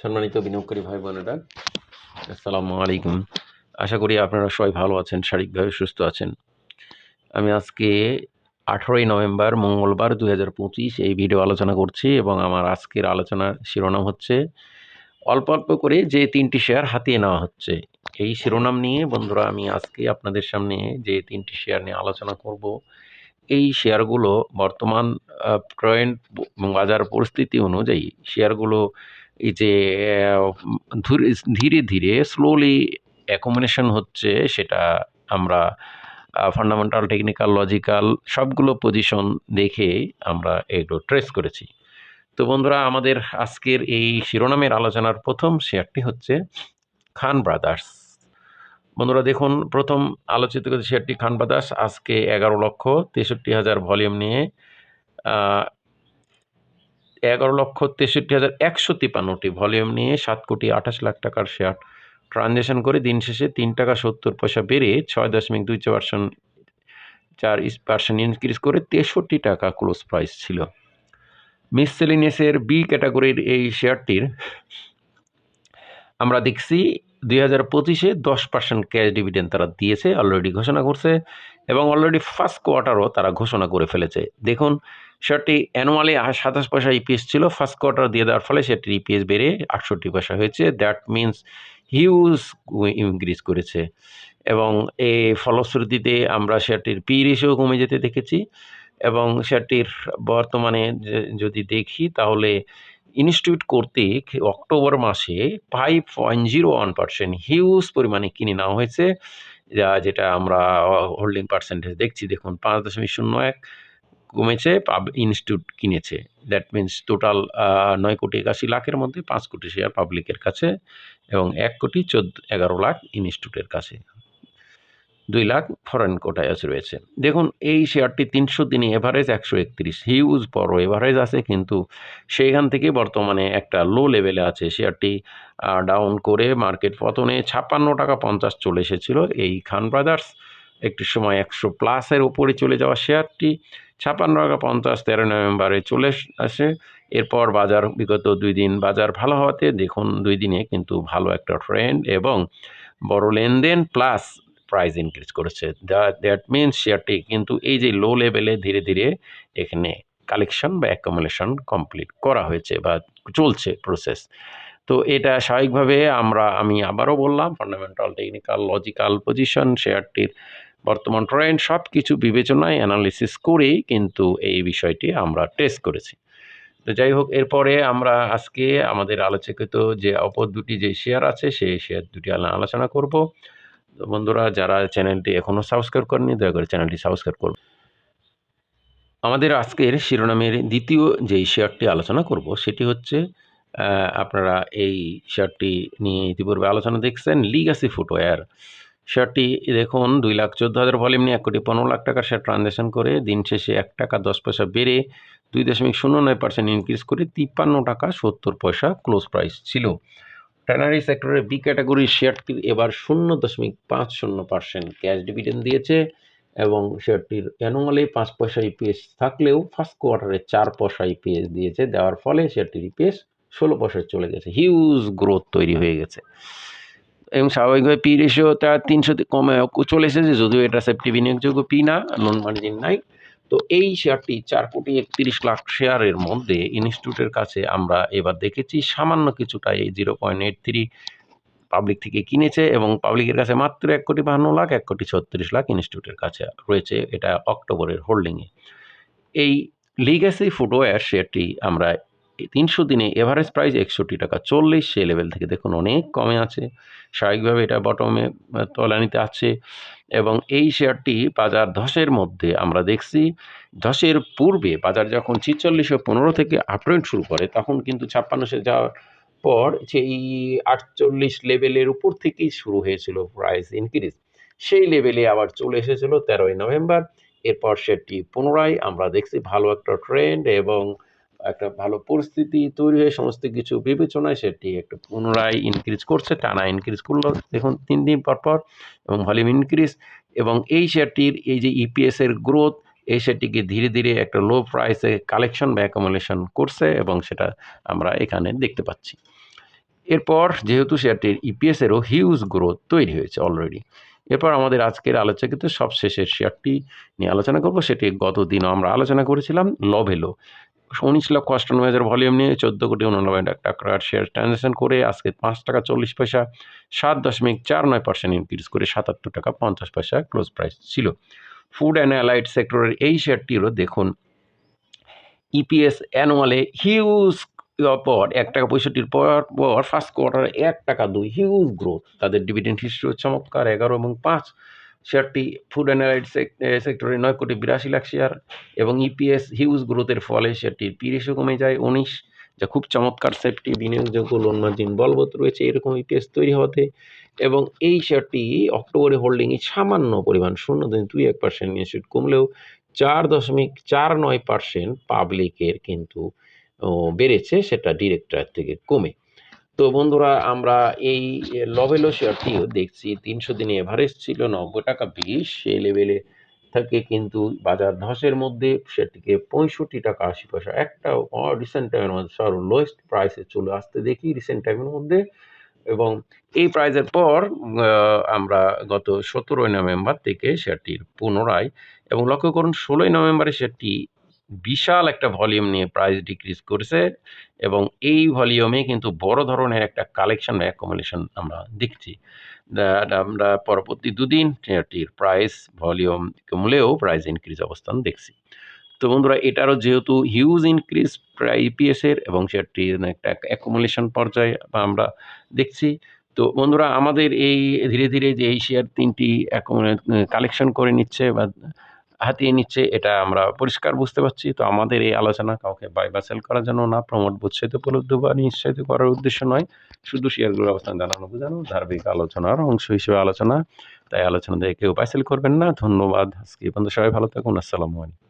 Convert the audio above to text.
সম্মানিত বিনিয়োগকারী ভাই বোনেরা, আসসালামু আলাইকুম। আশা করি আপনারা সবাই ভালো আছেন, শারীরিকভাবে সুস্থ আছেন। আমি আজকে আঠারোই নভেম্বর, মঙ্গলবার দু হাজার পঁচিশ এই ভিডিও আলোচনা করছি এবং আমার আজকের আলোচনার শিরোনাম হচ্ছে, অল্প অল্প করে যে তিনটি শেয়ার হাতিয়ে নেওয়া হচ্ছে। এই শিরোনাম নিয়ে বন্ধুরা, আমি আজকে আপনাদের সামনে যে তিনটি শেয়ার নিয়ে আলোচনা করব, এই শেয়ারগুলো বর্তমান ট্রেন্ড বাজার পরিস্থিতি অনুযায়ী শেয়ারগুলো যে আহ, ধীরে- ধীরে স্লোলি অ্যাকোমোডেশন হচ্ছে সেটা আমরা ফান্ডামেন্টাল টেকনিক্যাল লজিক্যাল সবগুলো পজিশন দেখে আমরা এগুলো ট্রেস করেছি। তো বন্ধুরা আমাদের আজকের এই শিরোনামের আলোচনার প্রথম শেয়ারটি হচ্ছে খান ব্রাদার্স। বন্ধুরা দেখুন প্রথম আলোচিত শেয়ারটি খান ব্রাদার্স। আজকে এগারো লক্ষ তেষট্টি হাজার ভলিউম নিয়ে এগারো লক্ষ তেষট্টি হাজার একশো তিপ্পান্নটি ভলিউম নিয়ে সাত কোটি আঠাশ লাখ টাকার শেয়ার ট্রানজ্যাকশন করে দিন শেষে তিন টাকা সত্তর পয়সা বেড়ে ছয় দশমিক দুই চার পার্সেন্ট চার পার্সেন্ট ইনক্রিজ করে তেষট্টি টাকা ক্লোজ প্রাইস ছিল। মিসসেলিনিয়াসের বি ক্যাটাগরির এই শেয়ারটির আমরা দেখছি দুই হাজার পঁচিশে দশ পার্সেন্ট ক্যাশ ডিভিডেন্ড তারা দিয়েছে অলরেডি ঘোষণা করছে এবং অলরেডি ফার্স্ট কোয়ার্টারও তারা ঘোষণা করে ফেলেছে। দেখুন শেয়ারটি অ্যানুয়ালি সাতাশ পয়সা ইপিএস ছিল ফার্স্ট কোয়ার্টার দিয়ে দেওয়ার ফলে সেটির ইপিএস বেড়ে আটষট্টি পয়সা হয়েছে। দ্যাট মিন্স হিউজ ইনক্রিজ করেছে এবং এই ফলশ্রুতিতে আমরা শেয়ারটির পি রেশিও কমে যেতে দেখেছি এবং শেয়ারটির বর্তমানে যদি দেখি তাহলে ইনস্টিটিউট কর্তৃক অক্টোবর মাসে five point zero one percent huge পরিমাণে কিনে নেওয়া হয়েছে, যা যেটা আমরা হোল্ডিং পার্সেন্টেজ দেখছি, দেখুন পাঁচ দশমিক শূন্য এক কমেছে পাব ইনস্টিটিউট কিনেছে। দ্যাট মিন্স টোটাল নয় কোটি একাশি লাখের মধ্যে পাঁচ কোটি শেয়ার পাবলিকের কাছে এবং এক কোটি চোদ্দ, এগারো লাখ ইনস্টিটিউটের কাছে। দুই লাখ ফরেন কোটায় রয়েছে। দেখুন, এই শেয়ারটি তিনশো দিনে এভারেজ একশো একত্রিশ। হিউজ বড় এভারেজ আছে, কিন্তু সেইখান থেকে বর্তমানে একটা লো লেভেলে আছে। শেয়ারটি ডাউন করে মার্কেট পতনে ছাপ্পান্ন টাকা পঞ্চাশ চলে এসেছিল। এই খান ব্রাদার্স একটি সময় একশো প্লাসের ওপরে চলে যাওয়া শেয়ারটি ছাপ্পান্ন টাকা পঞ্চাশ তেরো নভেম্বরে চলে আসে। এরপর বাজার বিগত দুই দিন বাজার ভালো হওয়াতে দেখুন দুই দিনে কিন্তু ভালো একটা ট্রেন্ড এবং বড় লেনদেন প্লাস প্রাইস ইনক্রিজ করেছে। দ্যাট মিনস শেয়ারটি কিন্তু এই যে লো লেভেলে ধীরে ধীরে এখানে কালেকশন বা অ্যাকোমোলেশন কমপ্লিট করা হয়েছে বা চলছে প্রসেস তো এটা স্বাভাবিকভাবে আমরা, আমি আবারও বললাম ফান্ডামেন্টাল টেকনিক্যাল লজিক্যাল পজিশন শেয়ারটির বর্তমান ট্রেন্ড সব কিছু বিবেচনায় অ্যানালিসিস করেই কিন্তু এই বিষয়টি আমরা টেস্ট করেছি। তো যাই হোক, এরপরে আমরা আজকে আমাদের আলোচকিত যে অপর দুটি যে শেয়ার আছে, সেই শেয়ার দুটি আলো- আলোচনা করব। তো বন্ধুরা, যারা চ্যানেলটি এখনও সাবস্ক্রাইব করেনি দয়া করে চ্যানেলটি সাবস্ক্রাইব করবে আমাদের আজকের শিরোনামের দ্বিতীয় যেই শেয়ারটি আলোচনা করব, সেটি হচ্ছে আপনারা এই শেয়ারটি নিয়ে ইতিপূর্বে আলোচনা দেখছেন লিগাসি ফুটওয়্যার শেয়ারটি দেখুন, দুই লাখ চোদ্দ হাজার ভলিউম নিয়ে এক কোটি পনেরো লাখ টাকার শেয়ার ট্রানজ্যাকশন করে, দিন শেষে এক টাকা দশ পয়সা বেড়ে দুই দশমিক শূন্য নয় পার্সেন্ট ইনক্রিজ করে তিপ্পান্ন টাকা সত্তর পয়সা ক্লোজ প্রাইস ছিল। ট্যানারি সেক্টরের বি ক্যাটাগরির শেয়ারটি এবার শূন্য দশমিক পাঁচ শূন্য পার্সেন্ট ক্যাশ ডিভিডেন্ড দিয়েছে এবং শেয়ারটির অ্যানুয়ালি পাঁচ পয়সা ইপিএস থাকলেও ফার্স্ট কোয়ার্টারে চার পয়সা ইপিএস দিয়েছে। দেওয়ার ফলে শেয়ারটির ইপিএস ষোলো পয়সায় চলে গেছে। হিউজ গ্রোথ তৈরি হয়ে গেছে। এবং স্বাভাবিকভাবে পি রেশিওটা তিনশো কমে চলে এসেছে, যদিও এটা সেফটি বিনিয়োগযোগ্য পি না লোন মার্জিন নাই। তো এই শেয়ারটি চার কোটি একত্রিশ লাখ শেয়ারের মধ্যে ইনস্টিটিউটের কাছে আমরা এবার দেখেছি, সামান্য কিছুটা এই zero point eight three public থেকে কিনেছে এবং পাবলিকের কাছে মাত্র এক কোটি বাহান্ন লাখ, এক কোটি ছত্রিশ লাখ ইনস্টিটিউটের কাছে রয়েছে এটা অক্টোবরের হোল্ডিংয়ে এই লিগেসি ফুটওয়্যার শেয়ারটি আমরা তিনশো দিনে এভারেজ প্রাইস একষট্টি টাকা। চল্লিশ সেই লেভেল থেকে দেখুন অনেক কমে আছে। স্বাভাবিকভাবে এটা বটমে তলানিতে আছে। এবং এই শেয়ারটি বাজার ধসের মধ্যে আমরা দেখছি ধসের পূর্বে বাজার যখন ছিচল্লিশশো পনেরো থেকে আপট্রেন্ড শুরু করে, তখন কিন্তু ছাপ্পান্নশো যাওয়ার পর সেই আটচল্লিশ লেভেলের উপর থেকেই শুরু হয়েছিল প্রাইস ইনক্রিজ সেই লেভেলে আবার চলে এসেছিল তেরোই নভেম্বর। এরপর সেটি পুনরায় আমরা দেখছি ভালো একটা ট্রেন্ড এবং একটা ভালো পরিস্থিতি তৈরি হয়ে সমস্ত কিছু বিবেচনায় সেটি একটু পুনরায় ইনক্রিজ করছে, টানা ইনক্রিজ করল। দেখুন, তিন দিন পর পর এবং ভলিউম ইনক্রিজ এবং এই শেয়ারটির এই যে ইপিএসের গ্রোথ এই শেয়ারটিকে ধীরে ধীরে একটা লো প্রাইসে কালেকশন বা অ্যাকোমোলেশন করছে এবং সেটা আমরা এখানে দেখতে পাচ্ছি। এরপর যেহেতু শেয়ারটির ইপিএসেরও হিউজ গ্রোথ তৈরি হয়েছে অলরেডি এরপর আমাদের আজকের আলোচনাকৃত সবশেষের শেয়ারটি নিয়ে আলোচনা করব, সেটি গত দিনও আমরা আলোচনা করেছিলাম লভেলো উনিশ লক্ষ অষ্টানব্বই হাজার ভলিউম নিয়ে চোদ্দ কোটি উননব্বই লাখ টাকার শেয়ার ট্রানজ্যাকশন করে আজকে পাঁচ টাকা চল্লিশ পয়সা, সাত দশমিক চার নয় পার্সেন্ট ইনক্রিজ করে সাতাত্তর টাকা পঞ্চাশ পয়সা ক্লোজ প্রাইস ছিল। ফুড অ্যান্ড অ্যালাইড সেক্টরের এই শেয়ারটিরও দেখুন ইপিএস অ্যানুয়ালে হিউজ পর এক টাকা পঁয়ষট্টির পর পর ফার্স্ট কোয়ার্টারে এক টাকা দুই হিউজ গ্রোথ তাদের ডিভিডেন্ড হিস্ট্রি চমৎকার, এগারো এবং পাঁচ। শেয়ারটি ফুড অ্যান্ড অ্যালাইড সেক্টরে নয় কোটি বিরাশি লাখ শেয়ার এবং ইপিএস হিউজ গ্রোথের ফলে শেয়ারটির পি রেশিও কমে যায়। উনিশ, যা খুব চমৎকার সেফটি বিনিয়োগযোগ্য লোন মার্জিন বলবৎ রয়েছে এরকম ইপিএস তৈরি হওয়াতে। এবং এই শেয়ারটি অক্টোবরে হোল্ডিংয়ে সামান্য পরিমাণ শূন্য দশমিক দুই এক পার্সেন্ট নিয়ে শুট কমলেও চার দশমিক চার নয় পার্সেন্ট পাবলিকের কিন্তু বেড়েছে, সেটা ডিরেক্টর থেকে কমে। তো বন্ধুরা, আমরা এই লভেলো শেয়ারটিও দেখছি। তিনশো দিনে এভারেজ ছিল, নব্বই টাকা বিশ। সেই লেভেলে থেকে কিন্তু বাজার ধসের মধ্যে সেটিকে পঁয়ষট্টি টাকা আশি পয়সা। একটা রিসেন্ট টাইমের মধ্যে সর্ব লোয়েস্ট প্রাইসে চলে আসতে দেখি রিসেন্ট টাইমের মধ্যে। এবং এই প্রাইজের পর আমরা গত সতেরোই নভেম্বর থেকে শেয়ারটির পুনরায়, এবং লক্ষ্য করুন, ষোলোই নভেম্বরে শেয়ারটি বিশাল একটা ভলিউম নিয়ে প্রাইস ডিক্রিজ করেছে এবং এই ভলিউমে কিন্তু বড় ধরনের একটা কালেকশন বা অ্যাকোমোডেশন আমরা দেখছি। আমরা পরবর্তী দুদিন শেয়ারটির প্রাইস ভলিউম কমলেও প্রাইস ইনক্রিজ অবস্থান দেখছি। তো বন্ধুরা, এটারও যেহেতু হিউজ ইনক্রিজ প্রায় ইপিএস এর এবং সেটি একটা অ্যাকুমুলেশন পর্যায়ে আমরা দেখছি। তো বন্ধুরা, আমাদের এই ধীরে ধীরে যে এই শেয়ার তিনটি কালেকশন করে নিচ্ছে বা হাতিয়ে নিচ্ছে, এটা আমরা পরিষ্কার বুঝতে পারছি। তো আমাদের এই আলোচনা কাউকে বাই বা সেল করার জন্য না প্রমোট বুৎসাহিত উপলব্ধ বা নিশ্চিত করার উদ্দেশ্য নয়। শুধু শেয়ারগুলোর অবস্থান জানানো, বোঝানো ধার্মিক আলোচনার অংশ হিসেবে আলোচনা। তাই আলোচনা দিয়ে কেউ বাই সেল করবেন না। ধন্যবাদ। আজকে বন্ধু সবাই ভালো থাকুন। আসসালামু আলাইকুম।